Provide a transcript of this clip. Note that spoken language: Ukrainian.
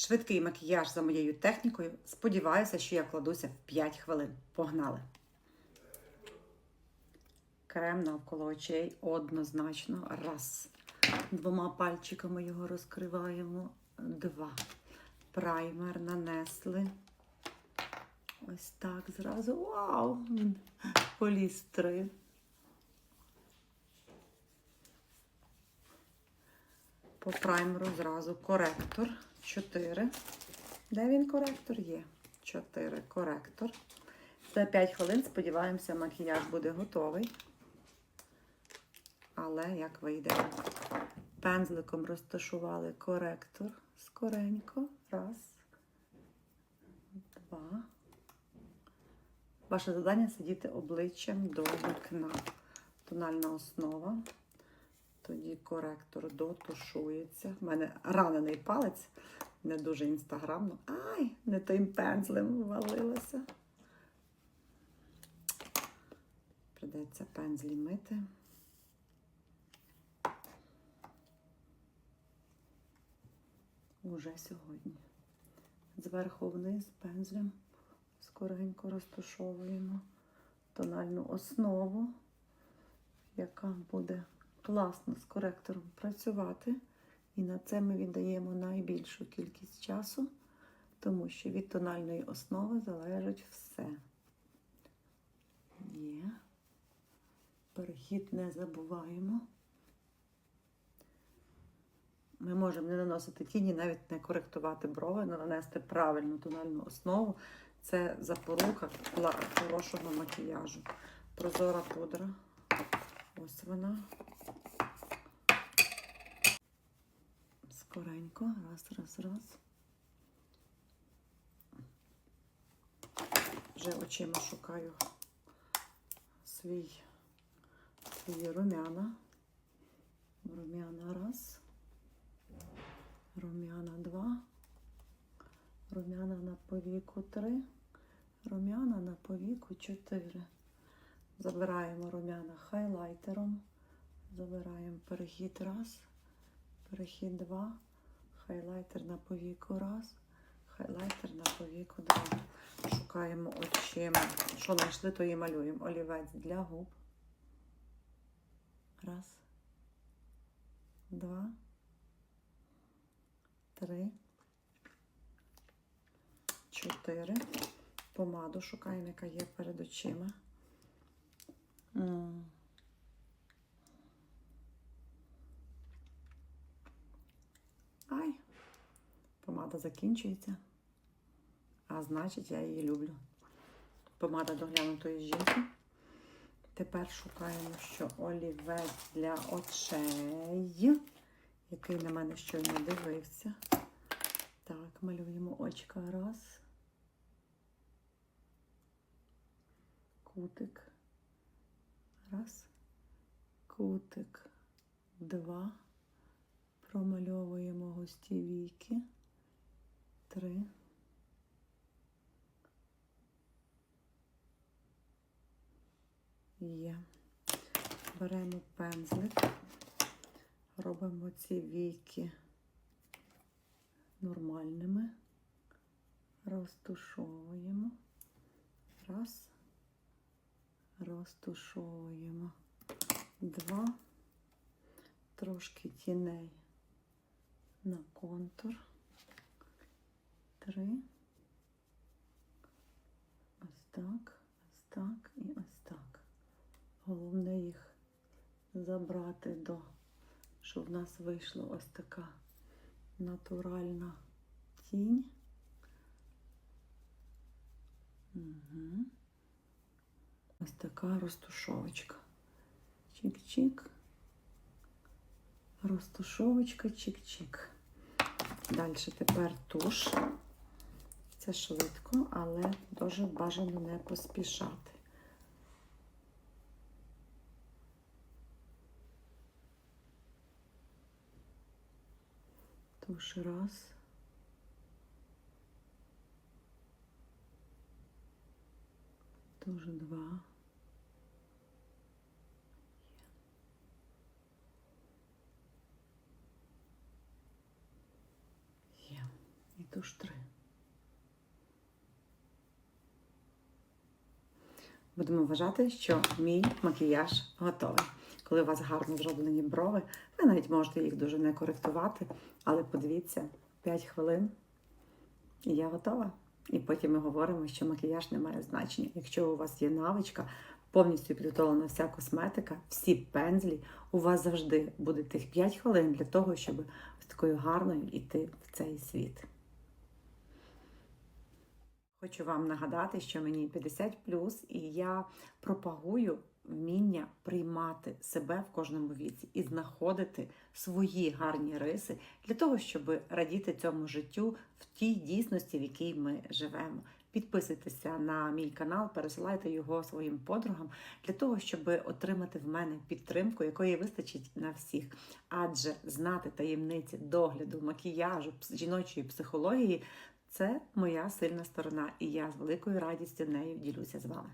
Швидкий макіяж за моєю технікою. Сподіваюся, що я вкладуся в 5 хвилин. Погнали! Крем навколо очей однозначно. Раз. Двома пальчиками його розкриваємо. Два. Праймер нанесли. Ось так зразу. Вау! Він поліз три. По праймеру зразу коректор. Чотири. Де він коректор є? Чотири. Коректор. За 5 хвилин, сподіваємося, макіяж буде готовий. Але як вийде? Пензликом розташували коректор скоренько. Раз. Два. Ваше завдання сидіти обличчям до вікна. Тональна основа. Тоді коректор дотушується. У мене ранений палець, не дуже інстаграмно. Ай, не тим пензлем ввалилося. Придеться пензлі мити. Уже сьогодні. Зверху вниз пензлем скоренько розташовуємо тональну основу, яка буде класно з коректором працювати. І на це ми віддаємо найбільшу кількість часу, тому що від тональної основи залежить все. Є. Перехід не забуваємо. Ми можемо не наносити тіні, навіть не коректувати брови, але нанести правильну тональну основу. Це запорука хорошого макіяжу. Прозора пудра. Ось вона. Скоренько. Раз, раз, раз. Вже очима шукаю свій, свої румяна. Румяна раз. Румяна два. Румяна на повіку три. Румяна на повіку чотири. Забираємо румяна хайлайтером. Забираємо перехід раз. Перехід два. Хайлайтер на повіку раз. Хайлайтер на повіку два. Шукаємо очима. Що знайшли, то і малюємо. Олівець для губ. Раз. Два. Три. Чотири. Помаду шукаємо, яка є перед очима. М. Ай, помада закінчується. А значить, я її люблю. Помада доглянутої жінки. Тепер шукаємо, що олівець для очей, який на мене щойно дивився. Так, малюємо очка раз. Кутик. Раз. Кутик. Два. Промальовуємо густі віки. Три. Є. Беремо пензлик, робимо ці віки нормальними, розтушовуємо. Раз. Розтушовуємо. Два. Трошки тіней на контур. Три. Ось так, ось так і ось так. Головне їх забрати до, щоб в нас вийшла ось така натуральна тінь. Угу. Ось така розтушовочка. Чик-чик. Розтушовочка, чик-чик. Далі тепер туш. Це швидко, але дуже бажано не поспішати. Туш раз. Туш два. Є. І туш 3. Будемо вважати, що мій макіяж готовий. Коли у вас гарно зроблені брови, ви навіть можете їх дуже не коректувати, але подивіться, 5 хвилин і я готова. І потім ми говоримо, що макіяж не має значення. Якщо у вас є навичка, повністю підготовлена вся косметика, всі пензлі, у вас завжди буде тих 5 хвилин для того, щоб з такою гарною йти в цей світ. Хочу вам нагадати, що мені 50 і я пропагую вміння приймати себе в кожному віці і знаходити свої гарні риси для того, щоб радіти цьому життю в тій дійсності, в якій ми живемо. Підписуйтеся на мій канал, пересилайте його своїм подругам для того, щоб отримати в мене підтримку, якої вистачить на всіх. Адже знати таємниці догляду, макіяжу, жіночої психології це моя сильна сторона, і я з великою радістю нею ділюся з вами.